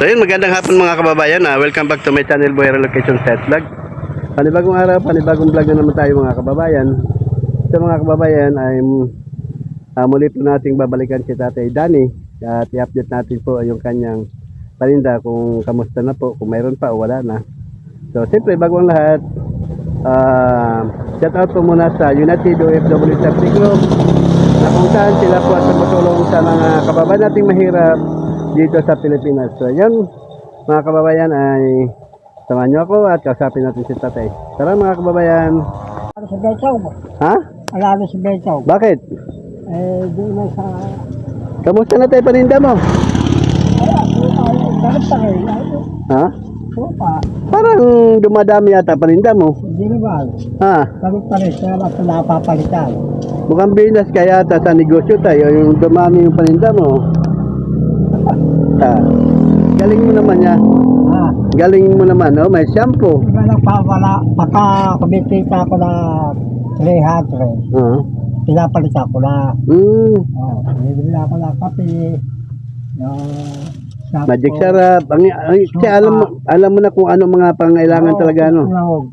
So yun, magandang hapon mga kababayan. Ah, welcome back to my channel, Boy Relocation Set Vlog. Panibagong araw, panibagong vlog na naman tayo mga kababayan. So mga kababayan, ay ah, muli po nating babalikan si Tatay Danny at i-update natin po yung kanyang paninda kung kamusta na po, kung mayroon pa o wala na. So siyempre, bago ang lahat, ah, shout out po muna sa United OFW Safety Group na kung saan sila po at tumutulong sa mga kababayan nating mahirap dito sa Pilipinas. So yan, mga kababayan ay samahan nyo ako at kausapin natin si tatay. Tara mga kababayan. Ano sa Betaw? Ha? Alalo sa Betaw. Bakit? Eh, doon na sa... Kamusta na tayo paninda mo? Ganit pa. Ay, Ha? Supa. Parang dumadami yata paninda mo. Hindi naman. Ha? Ganit pa rin. Kaya mas napapalitan. Mukhang binas kaya yata sa negosyo tayo yung dumami yung paninda mo. Ha? Galing mo naman ya. Ha? Galing mo naman, no? May shampoo. Di ba nagpapala? Pagka kumikita ko na 300, Ha? pinapalitan ko na. Hmm. Oh, bibili ako ng kape. Yung shampoo. Magic sarap. Ang, ang, kasi alam mo, alam mo na kung ano mga pangailangan Oo, talaga, no? itlog.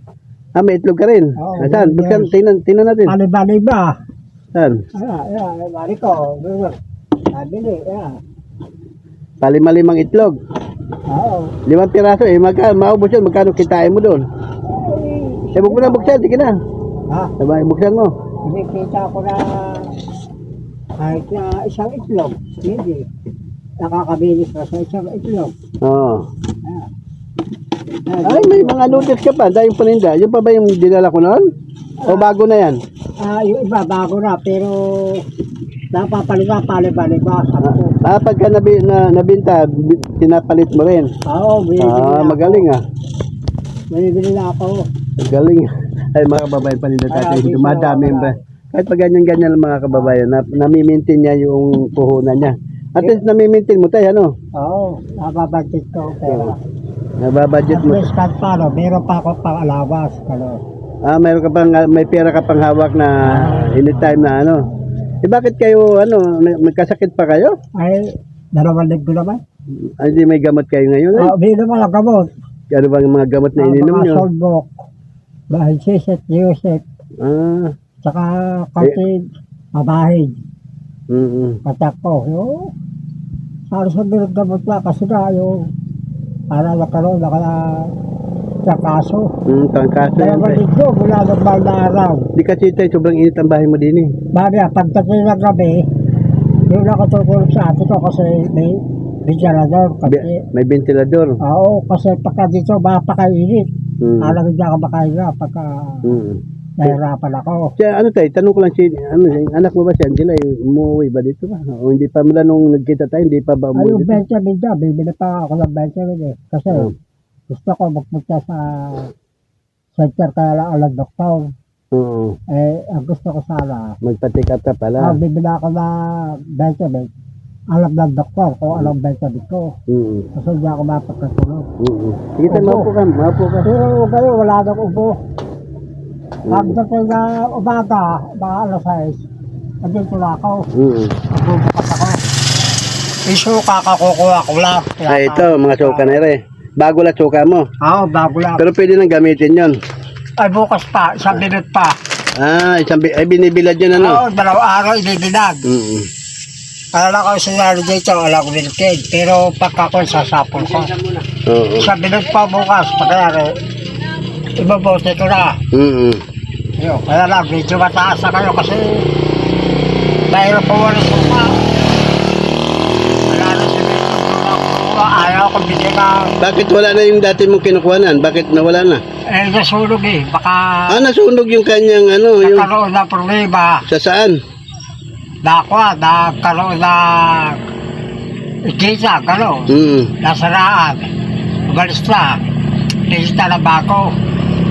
Ah, may itlog ka rin. Oo, Ah, saan? yes. Buksan, tingnan, tingnan natin. Baliba-liba. Saan? Ayan, ayan. Mari ko. Nabili. Ayan. Palima-limang itlog. Oo. Limang piraso eh. Magka, maubos yun. Magkano kitain mo doon? Eh, huwag mo na buksan. Sige na. Ha? Diba, buksan mo. Kinikita ko na kahit na isang itlog. Hindi. Nakakabilis na sa isang itlog. Oo. Ayan. Ay, may mga noodles ka pa. Dahil paninda. Yung pa ba yung dinala ko noon? O bago na yan? Ah, yung iba bago na pero napapaliba paliba-liba sa ko. Ah, pagka nabi, na, nabinta, bi- pinapalit mo rin. Oo, binibili Ah, na magaling ah. Binibili na ako. Galing. Ay mga kababayan paninda Kaya tayo. dito, Dumadami wala. ba? Kahit pa ganyan-ganyan lang mga kababayan, na, nami-maintain niya yung puhunan niya. At least nami-maintain mo tayo, ano? Oo, napabagtit ko. Pero Nababudget at mo. least kahit paano, meron pa ako pang alawas. Ano. Ah, mayroon ka pang, may pera ka pang hawak na anytime na ano. Eh bakit kayo, ano, may- magkasakit pa kayo? Ay, dalawang linggo naman. Ay, hindi may gamot kayo ngayon. Eh? Ah, naman ang gamot. Ano bang mga gamot na Ah, ininom mga nyo? solbok. Dahil sisit, yusip. Ah, Tsaka kasi mabahid. mm Patak ko. Yung, para sa gamot na kasi na yung para nagkaroon na kaya sa kaso. Mm, tangkaso yan. Tayo. linggo mula ng mahal na araw. Di kasi tayo, sobrang init ang bahay mo din eh. Babi, pagdating ng gabi, yung nakatutulog sa atin ko kasi may ventilador. Kasi, Bi- May ventilador. oo, kasi pagka dito mapakainit. Mm. Alam hindi ako makahinga pagka Mm. nahirapan ako. Siya, ano tayo, tanong ko lang si, ano, yung anak mo ba si Angela, yung umuwi ba dito ba? O hindi pa mula nung nagkita tayo, hindi pa ba Ay, umuwi yung dito? Benjamin daw, bibili pa ako ng Benjamin eh. Kasi Oh. Gusto ko magpunta sa center kaya alam doktor. Oo, Eh, ang gusto ko sana, magpa-take up ka ah. pala. bibili ako ng Benjamin. Alam ng doktor kung anong Benjamin ko. Mm. Kasi hindi ako mapagkatulog. Mm. Sige tayo, maupo ka, maupo ka. Pero kayo, wala nang ubo. Mm. Pagdating na umaga, mga alas 6, andito na ako. Mm. Magbubukas ako. Isuka ka kukuha ko lang. Ay, ito, mga suka na rin. Bago lang suka mo. Oo, bago lang. Pero pwede nang gamitin yon. Ay, bukas pa, isang minute pa. Ah, isang, bi- ay binibilad yun ano? Oo, dalawang araw ibibinag. Mm. Kaya lang ako sinari dito, wala ko binigkid. Pero pagka ko, sasapol ko. Oo. Isang minute pa bukas, pagkayari, ibabote ko na. Mm. Yun, kaya lang, medyo mataas na kayo kasi dahil po wala suka. Wala na si Ayaw ko binigyan. Bakit wala na yung dati mong kinukuhanan? Bakit nawala na? Eh, nasunog eh. Baka Ah, nasunog yung kanyang ano, yung nagkaroon ng problema. sa saan? Nakwa, nagkaroon ng ikita, gano'n. Mm. Nasaraan. Umalis na. Tingita na bako.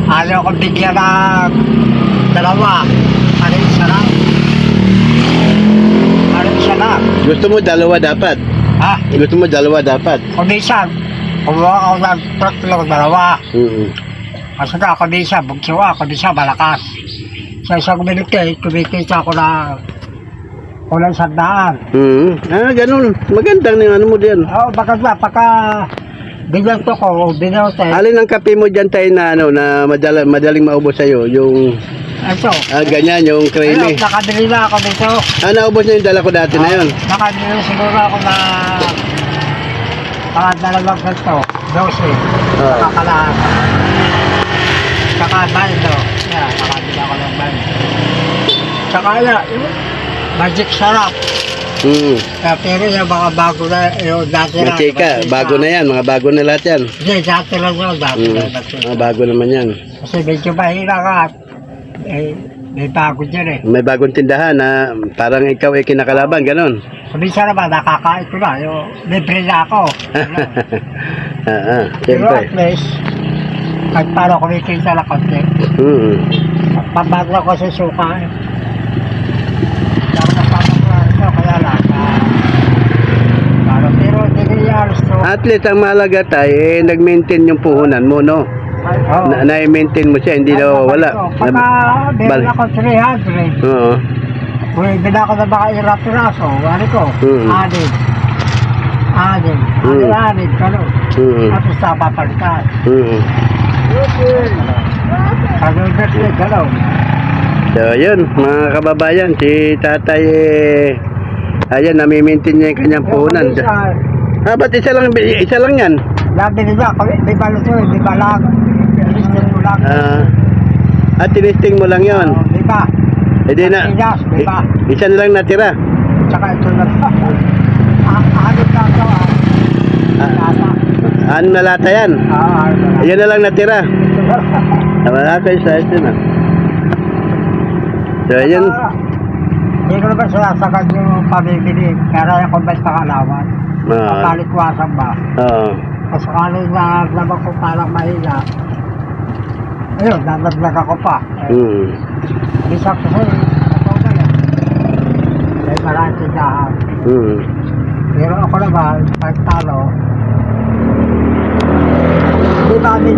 Ayaw ko bigyan ng dalawa. Ano isa lang? Ano isa lang? Gusto mo dalawa dapat. Gusto mo dalawa dapat. Kumisan. Kumuha ako ng tatlo, dalawa. Mm. Kasi ka, kumisa, bugsiwa, kumisa, malakas. Sa isang minuto, eh, kumikita ako na kulang sandaan. Mm. Ah, ganun. Magandang yung ano mo diyan. Oo, bakit ba, pagka Binanto ko, binote. Alin ang kape mo dyan tayo na ano na madala, madaling maubos sa'yo? Yung Ito. ah, ganyan, yung Ano, creamy. nakabili na ako dito. Ah, naubos na yung dala ko dati na yun. Nakabili siguro ako na mga dalawang ganito. Dose. Oo. Nakakalahan. Saka bando. Yeah, nakabili ako ng bando. Saka yung magic sarap. Mm. Uh, pero yung mga bago na, yung dati na. Matika, bago na yan, mga bago na lahat yan. Hindi, dati lang yun, dati Mm. lang. dati. Mga bago naman yan. Kasi medyo mahina ka. Eh, may bago dyan eh. May bagong tindahan na parang ikaw ay kinakalaban, ganon. Minsan naman, nakakain ko na. Yung libre na ako. Ano? ah, ah, Pero siyempre. at least, kahit paano kumikita na konti. Mm. Pabago ako sa suka eh. Pero napapagawa ito, kaya lang. ah, Parang pero hindi ko to. At least ang mahalaga tayo, eh, nag-maintain yung puhunan mo, no? Oo. Na, na-maintain mo siya, hindi na wala. Pagka meron ako 300, Oo. Uy, bila ko na baka irap-iraso, ano ko, Mm. anin. Anin. Mm. Anin, anin, gano'n. Mm. Tapos napapalitan. Mm. Pag-invest na gano'n. So, yun, mga kababayan, si tatay, eh, ayan, nami-maintain niya yung kanyang puhunan. Isa, Ah, ba't isa lang, isa lang yan? Labi nila, kami, di ba luto, di ba lang? Lang. Ah, at tinisting mo lang yon. Oh, di ba? E di na, Pinas, di ba? i- isa na lang natira. Tsaka ito na. Ah, Hanip na ito, ah. Ah, ano na lata yan? Ah, ano na. Ayan na lang natira. Wala kayo sa ito na. So. Ah, Hindi ko naman sinasakad yung pamimili. Kaya yung kumbay pangalawan. Ah, Kalikwasan ba? Oo. Kasi kano na naman ko parang mahina. Ayun, nanaglag ako pa. Eh, Mm. Bisa ko sa ito na yan. May maraming tindahan. Mm. Pero ako naman, pag talo, hindi ba namin?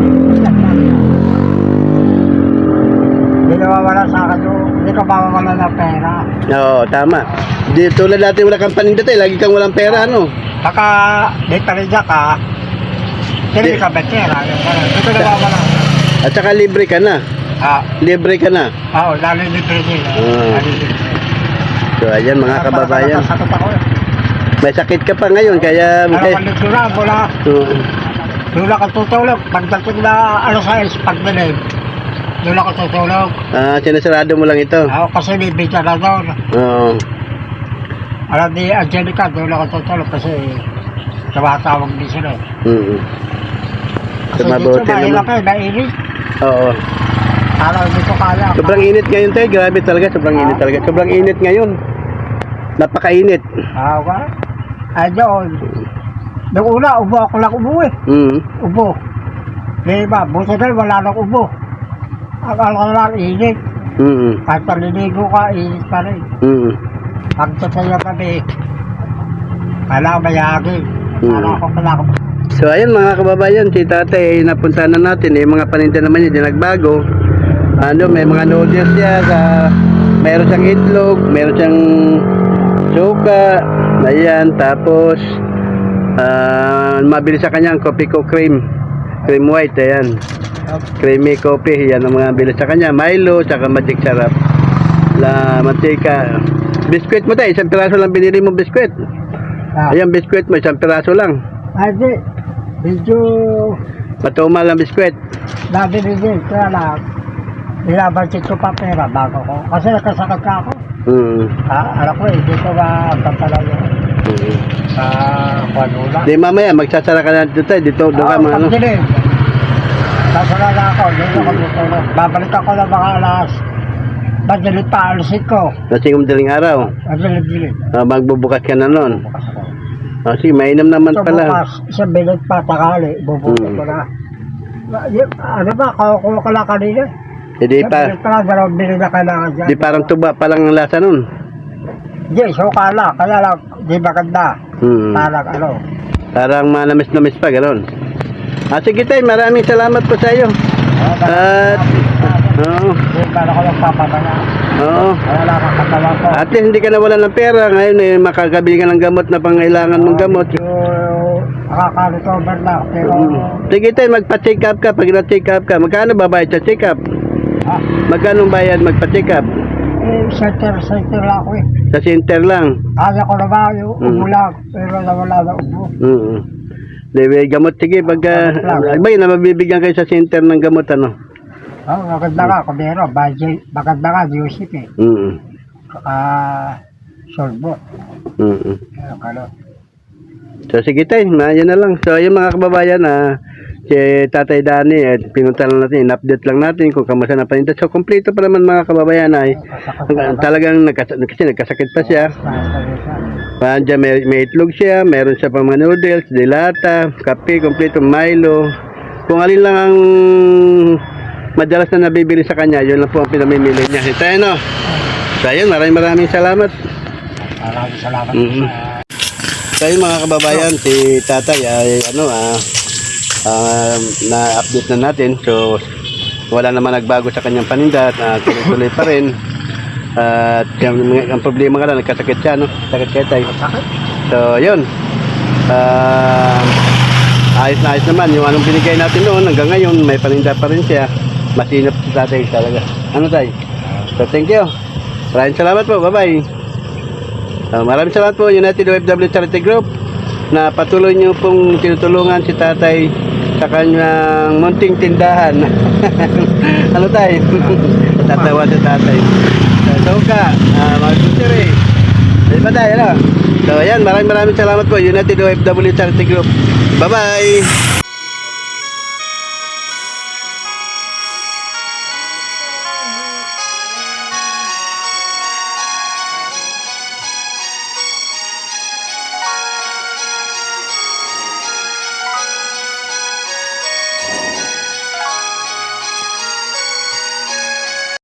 Hindi nawawala sa akin yung, hindi ka mawawala ng pera. Oo, tama. Di, tulad natin wala kang paninda tayo, lagi kang walang pera, ano? Baka may parinda ka, hindi Di- ka betera. Ka nawawala. At saka libre ka na. Ah, Libre ka na. oo, lalo libre din. Ah. Lalo libre. So, ayan mga kababayan. Ako eh. May sakit ka pa ngayon, kaya... Ko nito na, mula, Oo. doon ako tutulog. Pagdating na, ano sa is, pagdilim, doon ako tutulog. Ah, sinasarado mo lang ito. Ako kasi may bita na doon. Oo. Alam ni Angelica, doon ako tutulog kasi tumatawag din sila. eh. Mm. Kasi dito, Mabuti mahirap naman. eh, mainit. Oo. Parang hindi ko kaya. Sobrang init ngayon tayo, grabe talaga, sobrang init talaga. Sobrang init ngayon. Napakainit. Ah, ba? Ay, doon. Nung una, ubo ako lang ubo eh. Mm. Ubo. Di ba, buti na wala nang ubo. Ang alam lang, init. Mm. Kahit paliligo ka, init pa rin. Mm. Pagtataya kami, kailangan mayagin. Hmm. Para ako pala ako. So ayun mga kababayan, si tatay ay napunta na natin eh, mga paninda naman niya, di nagbago. Ano, may mga noodles siya, sa, meron siyang itlog, meron siyang suka, ayan, tapos ah mabili sa kanya ang coffee ko cream, cream white, ayan. Creamy coffee, yan ang mga bili sa kanya. Milo, tsaka magic sarap. La mantika. Biskwit mo tayo, isang piraso lang binili mo biskwit. Ah, Ayan, biskwit mo, isang piraso lang. Ay, di. Medyo Matumal lang biskwit. nabili din. Kaya lang, binabudget ko pa pera bago ko. Kasi nakasakit ka ako. Mm. Ah, alam ko eh, dito ba ang pantala yun? Mm. Sa Kwanula. Di mamaya, magsasara ka na dito tayo. Dito, doon ka mga ano. Sasara na ako, doon ako tutulog. Babalik ako ng mga alas. Madilim pa, alisin ko. Lasing madaling araw. Madilim-dilim. Ah, magbubukas ka na nun. Bukas ako. Ah, mainam naman So pala. bukas, isang bilit pa takali, bubukas Hmm. ko na. Y- Ano ba, kakuha ko lang kanina. Hindi pa, bilit pa lang, dalawang bilit na kailangan dyan. di parang tuba pa lang ang lasa nun. Hindi, suka lang, kaya lang, di maganda. Hmm. Parang ano. Parang manamis-namis pa, gano'n. Ah, sige tayo, maraming salamat po sa iyo. Oh, At, oo. Hindi, parang ko lang papatanga. Oo. Lang ang katawan ko. At least hindi ka nawalan ng pera. Ngayon eh, makakabili ka ng gamot na pangailangan mong gamot. Medyo nakaka-recover na. Pero, Mm. Sige tayo, magpa-check up ka. Pag na-check up ka, magkano babayad sa check up? ah, Magkano bayad magpa-check up? eh, center, center lang ako eh. Sa center lang. Kaya ko na ba yung Mm. umulang, pero nawala na ubo. Oo. Debe, gamot sige pag uh, ba yun na mabibigyan kayo sa center ng gamot ano. Oh, maganda kung meron, budget, maganda nga, Joseph eh. Mm. Ah, solbo. Mm. Ano ka no? So sige tayo, na yan na lang. So yung mga kababayan na si Tatay Dani at pinunta lang natin, in-update lang natin kung kamusta na paninda. So kompleto pa naman mga kababayan ay talagang nagkas kasi nagkasakit pa siya. pa. Andiyan may, may itlog siya, meron siya pang mga noodles, dilata, kape, kompleto, Milo. Kung alin lang ang madalas na nabibili sa kanya, yun lang po ang pinamimili niya. Ito yun, no? So ayun, maraming maraming salamat. Maraming salamat Mhm. sa So ayun mga kababayan, si tatay ay ano, ah, ah, na-update na natin. So wala naman nagbago sa kanyang paninda at ah, tuloy-tuloy pa rin. At yung, ang problema nga lang, nagkasakit siya, no? Sakit siya tayo. So, yun. Ah, ayos na ayos naman. Yung anong binigay natin noon, hanggang ngayon, may paninda pa rin siya. Masinop si tatay talaga. Ano tayo? So, thank you. Maraming salamat po. Bye-bye. Ah, maraming salamat po, United OFW Charity Group, na patuloy niyo pong tinutulungan si tatay sa kanyang munting tindahan. ano tayo? Tatawa si tatay. So, ka, uh, mga kusiri. Di ba tayo, ano? So, ayan, maraming maraming salamat po, United OFW Charity Group. Bye-bye!